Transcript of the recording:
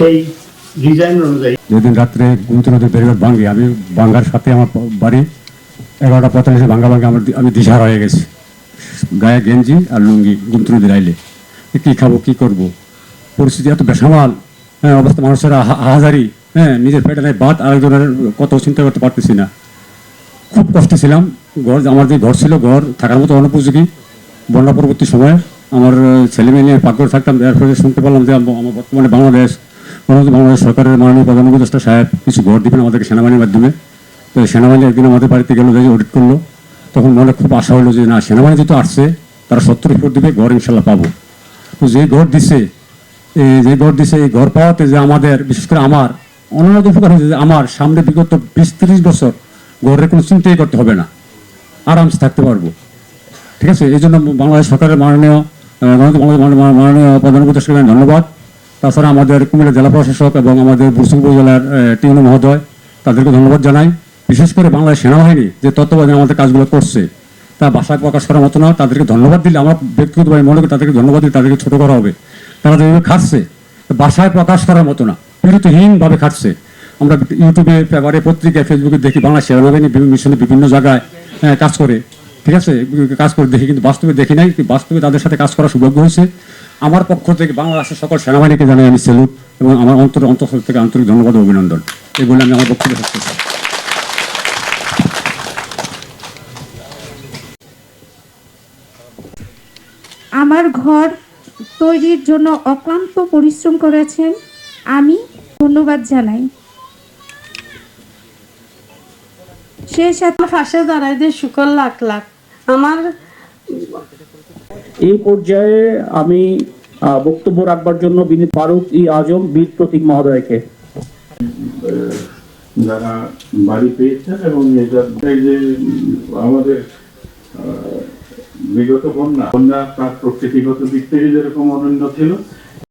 সেই ডিজাইন অনুযায়ী। যেদিন রাত্রে গুমতি নদীর বেরিয়ে ভাঙ্গি আমি ভাঙ্গার সাথে আমার বাড়ি এগারোটা পঁয়তাল্লিশে ভাঙ্গা ভাঙ্গা আমার আমি দিশার হয়ে গেছি। গায়ে গেঞ্জি আর লুঙ্গি গুমতি নদীর আইলে কী খাব, কী করব? পরিস্থিতি এত বেসামাল। হ্যাঁ অবস্থা মানুষের হাজারি হ্যাঁ নিজের পেটে নেই, বাদ আরেকজনের কত চিন্তা করতে পারতেছি না। খুব কষ্টে ছিলাম। ঘর, আমার যে ঘর ছিল, ঘর থাকার মতো অনুপযোগী। বন্যা পরবর্তী সময়ে আমার ছেলে মেয়ে নিয়ে পাকঘর থাকতাম। এরপরে শুনতে পারলাম যে আমার বর্তমানে বাংলাদেশ বাংলাদেশ- সরকারের মাননীয় প্রধান উপদেষ্টা সাহেব কিছু ঘর দিবেন আমাদেরকে সেনাবাহিনীর মাধ্যমে। তো সেনাবাহিনী একদিন আমাদের বাড়িতে গেলো যে অডিট করল। তখন মনে খুব আশা হলো যে, না, সেনাবাহিনী যেহেতু আসছে, তারা সত্তর উপর দিবে, ঘর ইনশাল্লাহ পাবো। তো যে ঘর দিছে, এই যে ঘর দিছে, এই ঘর পাওয়াতে যে আমাদের, বিশেষ করে আমার অন্যান্য উপকার হয়েছে যে আমার সামনে বিগত বিশ তিরিশ বছর ঘরের কোনো চিন্তাই করতে হবে না। আরামসে থাকতে পারব। ঠিক আছে? এই জন্য বাংলাদেশ সরকারের মাননীয় মাননীয় প্রধান ধন্যবাদ। তাছাড়া আমাদের কুমিল্লা জেলা প্রশাসক এবং আমাদের বুরসুং উপজেলার টিউন মহোদয় তাদেরকে ধন্যবাদ জানাই। বিশেষ করে বাংলাদেশ সেনাবাহিনী যে তত্ত্বাবধানে আমাদের কাজগুলো করছে, তা ভাষায় প্রকাশ করার মতো না। তাদেরকে ধন্যবাদ দিলে আমরা ব্যক্তিগতভাবে মনে করি তাদেরকে ধন্যবাদ দিলে তাদেরকে ছোটো করা হবে। তারা যেভাবে খাচ্ছে ভাষায় প্রকাশ করার মতো না, বিরতিহীনভাবে খাচ্ছে আমরা ইউটিউবে, পেপারে, পত্রিকায়, ফেসবুকে দেখি বাংলা সেনাবাহিনী বিভিন্ন মিশনে বিভিন্ন জায়গায় কাজ করে। ঠিক আছে? কাজ করে দেখি, কিন্তু বাস্তবে দেখি নাই। বাস্তবে তাদের সাথে কাজ করার সৌভাগ্য হয়েছে। আমার পক্ষ থেকে বাংলাদেশের সকল সেনাবাহিনীকে জানাই আমি সেলুট এবং আমার অন্তর অন্তঃস্থল থেকে আন্তরিক ধন্যবাদ ও অভিনন্দন। এই বলে আমি আমার বক্তব্য শেষ করছি। আমার ঘর তৈরির জন্য অক্লান্ত পরিশ্রম করেছেন। আমি ধন্যবাদ জানাই। সে সাথে আমার পাশে দাঁড়াই দিয়ে শুকর লাখ লাখ। আমার এই পর্যায়ে আমি বক্তব্য রাখবার জন্য বিনীত ফারুক ই আজম, বীর প্রতীক মহোদয়কে। যারা বাড়ি পেয়েছেন এবং এটা যে, আমাদের বিগত বন্যা বন্যা তার প্রকৃতিগত দিক থেকে যেরকম অনন্য ছিল